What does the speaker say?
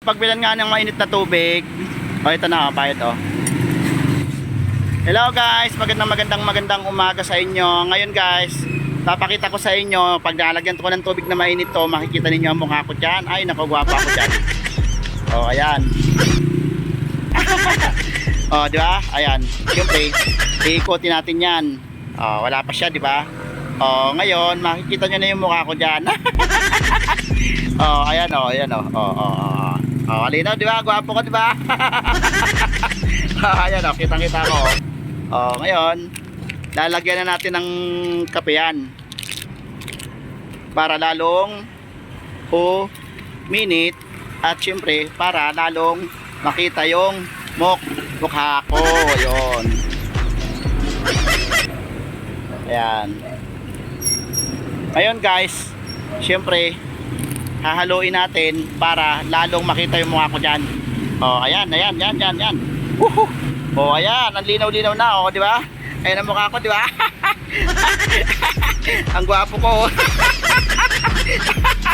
Pagbilan nga ng mainit na tubig. O, ito na, oh, bayad oh. Hello guys, magandang magandang magandang umaga sa inyo. Ngayon guys, papakita ko sa inyo, pag nalagyan ko ng tubig na mainit to, makikita ninyo ang mukha ko dyan. Ay, naku, gwapa ako dyan. O, ayan. o, di ba? Ayan. Siyempre, iikotin natin yan. O, wala pa siya, di ba? O, ngayon, makikita nyo na yung mukha ko dyan. oh, ayan oh, ayan oh. Oh, oh, oh. Oh, alinaw, di ba? Gwapo ko, di ba? ayan oh, kitang-kita ko. Oh, ngayon, lalagyan na natin ng kape yan. Para lalong o minute at syempre para lalong makita yung muk mukha ko. Yun. Ayan. Ngayon guys, syempre hahaluin natin para lalong makita yung mukha ko dyan. Oh, ayan, ayan, yan, yan, yan. Woohoo! Oh, ayan, ang linaw-linaw na, oh, di ba? Ayan ang mukha ko, di ba? ang gwapo ko. oh.